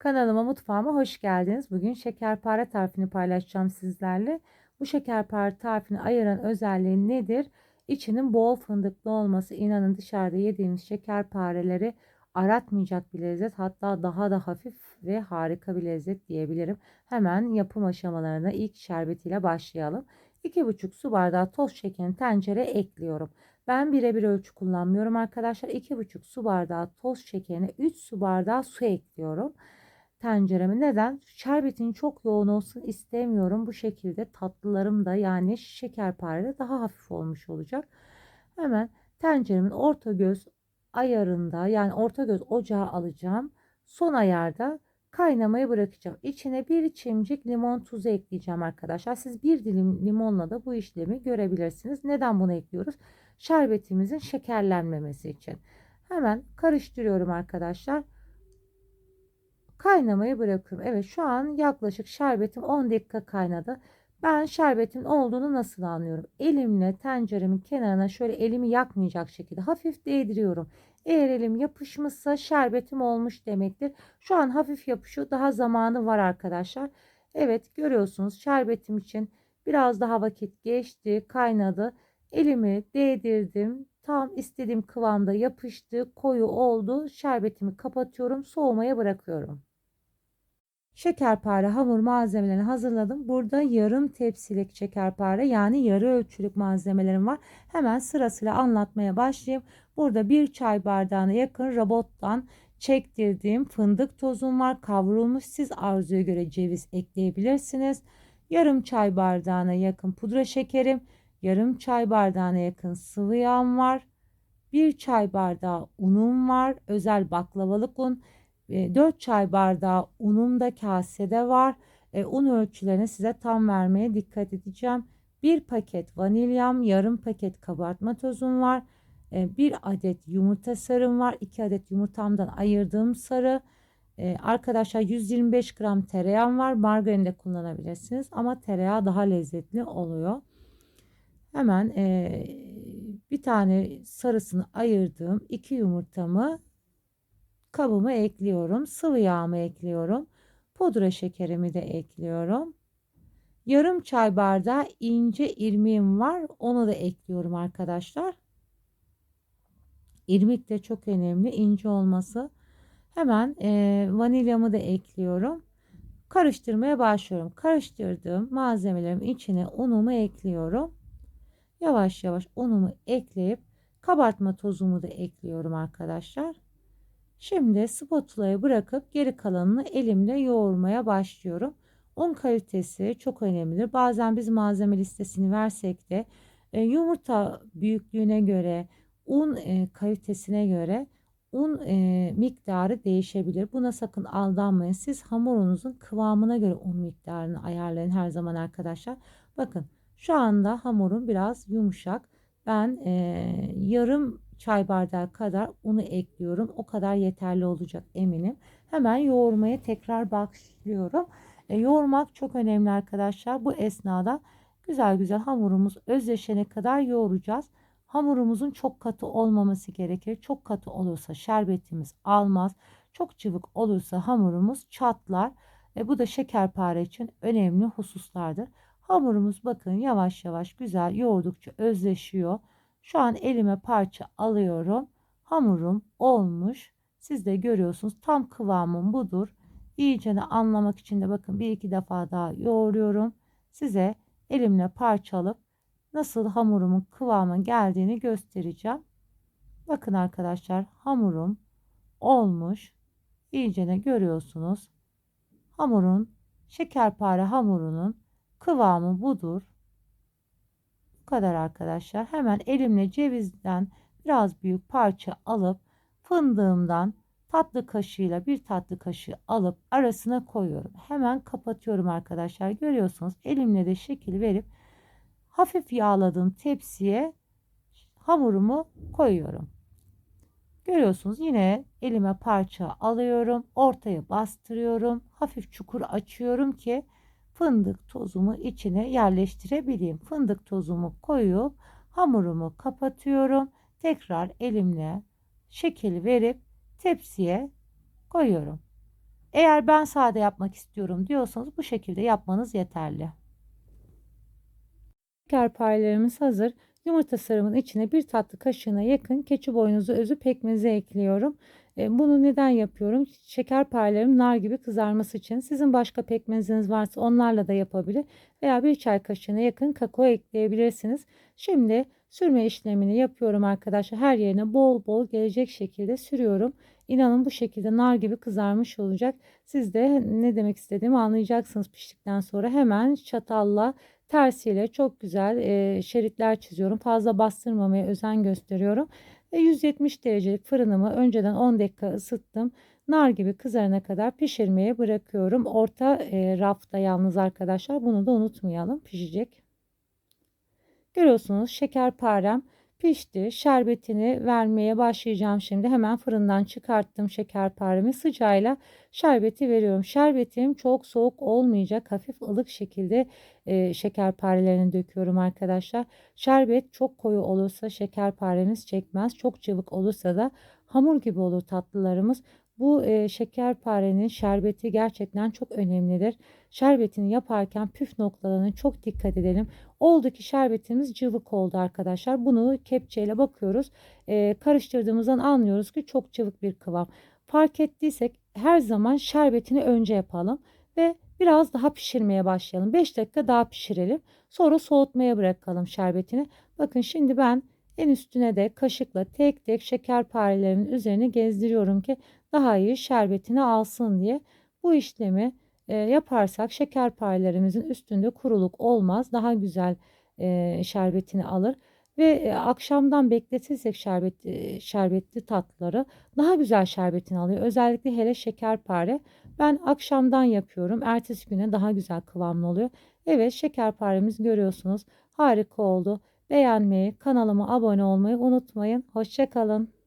Kanalıma, mutfağıma hoş geldiniz. Bugün şekerpare tarifini paylaşacağım sizlerle. Bu şekerpare tarifini ayıran özelliği nedir? İçinin bol fındıklı olması. İnanın dışarıda yediğimiz şekerpareleri aratmayacak bir lezzet. Hatta daha da hafif ve harika bir lezzet diyebilirim. Hemen yapım aşamalarına ilk şerbetiyle başlayalım. 2,5 su bardağı toz şekerini tencereye ekliyorum. Ben birebir ölçü kullanmıyorum arkadaşlar. 2,5 su bardağı toz şekerine 3 su bardağı su ekliyorum tencereme. Neden? Şerbetin çok yoğun olsun istemiyorum. Bu şekilde tatlılarım da yani şekerpare daha hafif olmuş olacak. Hemen tenceremin orta göz ayarında yani orta göz ocağı alacağım. Son ayarda kaynamaya bırakacağım. İçine bir çimcik limon tuzu ekleyeceğim arkadaşlar. Siz bir dilim limonla da bu işlemi görebilirsiniz. Neden bunu ekliyoruz? Şerbetimizin şekerlenmemesi için. Hemen karıştırıyorum arkadaşlar. Kaynamayı bırakıyorum. Evet şu an yaklaşık şerbetim 10 dakika kaynadı. Ben şerbetin olduğunu nasıl anlıyorum? Elimle tenceremin kenarına şöyle elimi yakmayacak şekilde hafif değdiriyorum. Eğer elim yapışmışsa şerbetim olmuş demektir. Şu an hafif yapışıyor. Daha zamanı var arkadaşlar. Evet görüyorsunuz şerbetim için biraz daha vakit geçti, kaynadı. Elimi değdirdim. Tam istediğim kıvamda yapıştı, koyu oldu. Şerbetimi kapatıyorum, soğumaya bırakıyorum. Şekerpare hamur malzemelerini hazırladım. Burada yarım tepsilik şekerpare yani yarı ölçülük malzemelerim var. Hemen sırasıyla anlatmaya başlayayım. Burada bir çay bardağına yakın robottan çektirdiğim fındık tozum var. Kavrulmuş siz arzuya göre ceviz ekleyebilirsiniz. Yarım çay bardağına yakın pudra şekerim. Yarım çay bardağına yakın sıvı yağım var. Bir çay bardağı unum var. Özel baklavalık un. 4 çay bardağı unum da kasede var. E, un ölçülerini size tam vermeye dikkat edeceğim. 1 paket vanilyam, yarım paket kabartma tozum var. E, 1 adet yumurta sarım var. 2 adet yumurtamdan ayırdığım sarı. E, arkadaşlar 125 gram tereyağım var. Margarin de kullanabilirsiniz ama tereyağı daha lezzetli oluyor. Hemen e, bir tane sarısını ayırdığım iki yumurtamı kabımı ekliyorum. Sıvı yağımı ekliyorum. Pudra şekerimi de ekliyorum. Yarım çay bardağı ince irmiğim var. Onu da ekliyorum arkadaşlar. İrmik de çok önemli. ince olması. Hemen e, vanilyamı da ekliyorum. Karıştırmaya başlıyorum. Karıştırdığım malzemelerin içine unumu ekliyorum. Yavaş yavaş unumu ekleyip kabartma tozumu da ekliyorum arkadaşlar. Şimdi spatulayı bırakıp geri kalanını elimle yoğurmaya başlıyorum. Un kalitesi çok önemlidir. Bazen biz malzeme listesini versek de e, yumurta büyüklüğüne göre, un e, kalitesine göre un e, miktarı değişebilir. Buna sakın aldanmayın. Siz hamurunuzun kıvamına göre un miktarını ayarlayın her zaman arkadaşlar. Bakın şu anda hamurum biraz yumuşak. Ben yarım çay bardağı kadar unu ekliyorum. O kadar yeterli olacak eminim. Hemen yoğurmaya tekrar başlıyorum. E, yoğurmak çok önemli arkadaşlar. Bu esnada güzel güzel hamurumuz özleşene kadar yoğuracağız. Hamurumuzun çok katı olmaması gerekir. Çok katı olursa şerbetimiz almaz. Çok cıvık olursa hamurumuz çatlar. E, bu da şekerpare için önemli hususlardır. Hamurumuz bakın yavaş yavaş güzel yoğurdukça özleşiyor. Şu an elime parça alıyorum. Hamurum olmuş. Siz de görüyorsunuz. Tam kıvamım budur. İyice anlamak için de bakın bir iki defa daha yoğuruyorum. Size elimle parça alıp nasıl hamurumun kıvamı geldiğini göstereceğim. Bakın arkadaşlar hamurum olmuş. İyice görüyorsunuz. Hamurun şekerpare hamurunun kıvamı budur kadar arkadaşlar. Hemen elimle cevizden biraz büyük parça alıp fındığımdan tatlı kaşığıyla bir tatlı kaşığı alıp arasına koyuyorum. Hemen kapatıyorum arkadaşlar. Görüyorsunuz elimle de şekil verip hafif yağladığım tepsiye hamurumu koyuyorum. Görüyorsunuz yine elime parça alıyorum. Ortaya bastırıyorum. Hafif çukur açıyorum ki fındık tozumu içine yerleştirebileyim. Fındık tozumu koyup hamurumu kapatıyorum. Tekrar elimle şekil verip tepsiye koyuyorum. Eğer ben sade yapmak istiyorum diyorsanız bu şekilde yapmanız yeterli. Şekerparelerimiz hazır. Yumurta sarımın içine bir tatlı kaşığına yakın keçi boynuzu özü pekmezi ekliyorum. E, bunu neden yapıyorum? Şekerparelerim nar gibi kızarması için. Sizin başka pekmeziniz varsa onlarla da yapabilir. Veya bir çay kaşığına yakın kakao ekleyebilirsiniz. Şimdi sürme işlemini yapıyorum arkadaşlar. Her yerine bol bol gelecek şekilde sürüyorum. İnanın bu şekilde nar gibi kızarmış olacak. Siz de ne demek istediğimi anlayacaksınız piştikten sonra. Hemen çatalla tersiyle çok güzel e, şeritler çiziyorum. Fazla bastırmamaya özen gösteriyorum. Ve 170 derecelik fırınımı önceden 10 dakika ısıttım. Nar gibi kızarana kadar pişirmeye bırakıyorum. Orta e, rafta yalnız arkadaşlar. Bunu da unutmayalım. Pişecek. Görüyorsunuz şekerparem pişti. Şerbetini vermeye başlayacağım şimdi. Hemen fırından çıkarttım şekerparemi. Sıcağıyla şerbeti veriyorum. Şerbetim çok soğuk olmayacak. Hafif ılık şekilde e, şekerparelerini döküyorum arkadaşlar. Şerbet çok koyu olursa şekerparemiz çekmez. Çok cıvık olursa da hamur gibi olur tatlılarımız. Bu e, şekerparenin şerbeti gerçekten çok önemlidir. Şerbetini yaparken püf noktalarına çok dikkat edelim. Oldu ki şerbetimiz cıvık oldu arkadaşlar. Bunu kepçeyle bakıyoruz. E, karıştırdığımızdan anlıyoruz ki çok cıvık bir kıvam. Fark ettiysek her zaman şerbetini önce yapalım ve biraz daha pişirmeye başlayalım. 5 dakika daha pişirelim. Sonra soğutmaya bırakalım şerbetini. Bakın şimdi ben en üstüne de kaşıkla tek tek şekerparelerimin üzerine gezdiriyorum ki daha iyi şerbetini alsın diye. Bu işlemi e, yaparsak şekerparelerimizin üstünde kuruluk olmaz. Daha güzel e, şerbetini alır ve e, akşamdan bekletirsek şerbet e, şerbetli tatlıları daha güzel şerbetini alıyor. Özellikle hele şekerpare ben akşamdan yapıyorum. Ertesi güne daha güzel kıvamlı oluyor. Evet şekerparemiz görüyorsunuz harika oldu. Beğenmeyi, kanalıma abone olmayı unutmayın. Hoşçakalın.